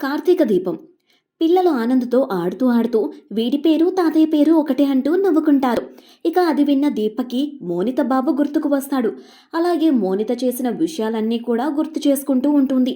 కార్తీక దీపం. పిల్లలు ఆనందతో ఆడుతూ ఆడుతూ వీడి పేరు తాతయ్య పేరు ఒకటే అంటూ నవ్వుకుంటారు. ఇక అది విన్న దీపకి మోనిత బాబు గుర్తుకు వస్తాడు. అలాగే మోనిత చేసిన విషయాలన్నీ కూడా గుర్తు చేసుకుంటూ ఉంటుంది.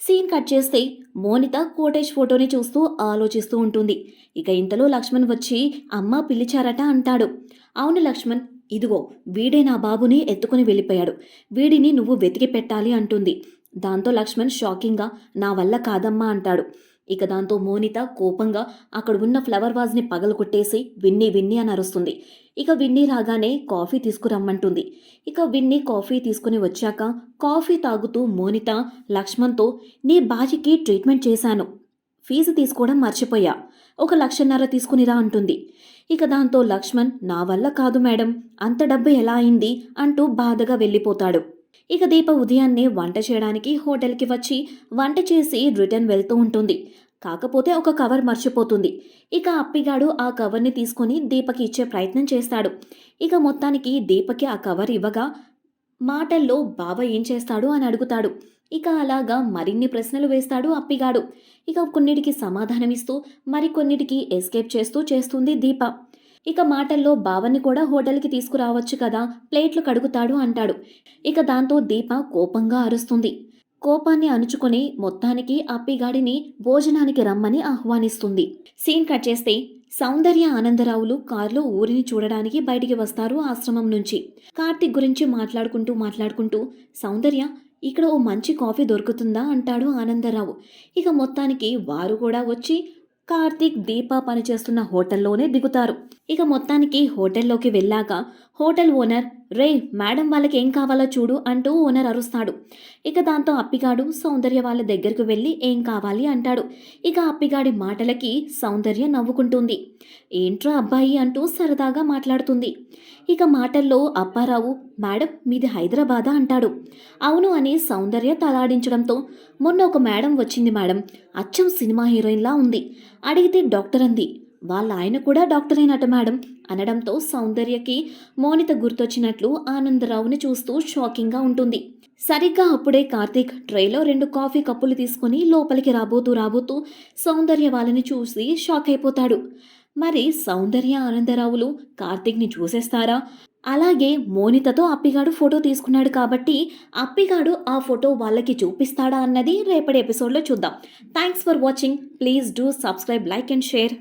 సీన్ కట్ చేస్తే మోనిత కోటేజ్ ఫోటోని చూస్తూ ఆలోచిస్తూ ఉంటుంది. ఇక ఇంతలో లక్ష్మణ్ వచ్చి అమ్మ పిలిచారట అంటాడు. అవును లక్ష్మణ్ ఇదిగో వీడే నా బాబుని ఎత్తుకుని వెళ్ళిపోయాడు. వీడిని నువ్వు వెతికి పెట్టాలి అంటుంది. దాంతో లక్ష్మణ్ షాకింగ్గా నా వల్ల కాదమ్మా అంటాడు. ఇక దాంతో మోనిత కోపంగా అక్కడ ఉన్న ఫ్లవర్ వాజ్ని పగలు కొట్టేసి విన్ని విన్ని అని అరుస్తుంది. ఇక విన్ని రాగానే కాఫీ తీసుకురమ్మంటుంది. ఇక విన్ని కాఫీ తీసుకుని వచ్చాక కాఫీ తాగుతూ మోనిత లక్ష్మణ్తో నీ బాజికి ట్రీట్మెంట్ చేశాను. ఫీజు తీసుకోవడం మర్చిపోయా. ఒక లక్షన్నర తీసుకునిరా అంటుంది. ఇక దాంతో లక్ష్మణ్ నా వల్ల కాదు మేడం. అంత డబ్బు ఎలా అయింది? అంటూ బాధగా వెళ్ళిపోతాడు. ఇక దీప ఉదయాన్నే వంట చేయడానికి హోటల్కి వచ్చి వంట చేసి రిటర్న్ వెళ్తూ ఉంటుంది. కాకపోతే ఒక కవర్ మర్చిపోతుంది. ఇక అప్పిగాడు ఆ కవర్ని తీసుకొని దీపకి ఇచ్చే ప్రయత్నం చేస్తాడు. ఇక మొత్తానికి దీపకి ఆ కవర్ ఇవ్వగా మాటల్లో బావ ఏం చేస్తాడు అని అడుగుతాడు. ఇక అలాగా మరిన్ని ప్రశ్నలు వేస్తాడు అప్పిగాడు. ఇక కొన్నిటికి సమాధానమిస్తూ మరికొన్నిటికి ఎస్కేప్ చేస్తూ చేస్తుంది దీప. ఇక మాటల్లో బావని కూడా హోటల్కి తీసుకురావచ్చు కదా ప్లేట్లు కడుగుతాడు అంటాడు. ఇక దాంతో దీప కోపంగా అరుస్తుంది. కోపాన్ని అణుచుకుని మొత్తానికి అప్పిగాడిని భోజనానికి రమ్మని ఆహ్వానిస్తుంది. సీన్ కట్ చేస్తే సౌందర్య ఆనందరావులు కారులో ఊరిని చూడడానికి బయటికి వస్తారు ఆశ్రమం నుంచి. కార్తిక్ గురించి మాట్లాడుకుంటూ మాట్లాడుకుంటూ సౌందర్య ఇక్కడ ఓ మంచి కాఫీ దొరుకుతుందా? అంటాడు ఆనందరావు. ఇక మొత్తానికి వారు కూడా వచ్చి కార్తీక్ దీప పనిచేస్తున్న హోటల్లోనే దిగుతారు. ఇక మొత్తానికి హోటల్లోకి వెళ్ళాక హోటల్ ఓనర్ రే మేడం వాళ్ళకి ఏం కావాలో చూడు అంటూ ఓనర్ అరుస్తాడు. ఇక దాంతో అప్పిగాడు సౌందర్య వాళ్ళ దగ్గరకు వెళ్ళి ఏం కావాలి అంటాడు. ఇక అప్పిగాడి మాటలకి సౌందర్య నవ్వుకుంటుంది. ఏంట్రా అబ్బాయి అంటూ సరదాగా మాట్లాడుతుంది. ఇక మాటల్లో అప్పారావు మేడం మీది హైదరాబాదా? అంటాడు. అవును అని సౌందర్య తలాడించడంతో మొన్న ఒక మేడం వచ్చింది మేడం. అచ్చం సినిమా హీరోయిన్లా ఉంది. అడిగితే డాక్టర్ అంది. వాళ్ళ ఆయన కూడా డాక్టర్ మేడం. అనడంతో సౌందర్యకి మోనిత గుర్తొచ్చినట్లు ఆనందరావుని చూస్తూ షాకింగ్గా ఉంటుంది. సరిగ్గా అప్పుడే కార్తీక్ ట్రేలో రెండు కాఫీ కప్పులు తీసుకొని లోపలికి రాబోతూ రాబోతూ సౌందర్య వాళ్ళని చూసి షాక్ అయిపోతాడు. మరి సౌందర్య ఆనందరావులు కార్తీక్ని చూసేస్తారా? అలాగే మోనితతో అప్పిగాడు ఫోటో తీసుకున్నాడు కాబట్టి అప్పిగాడు ఆ ఫోటో వాళ్ళకి చూపిస్తాడా అన్నది రేపటి ఎపిసోడ్లో చూద్దాం. Thanks for watching. Please do subscribe like and share.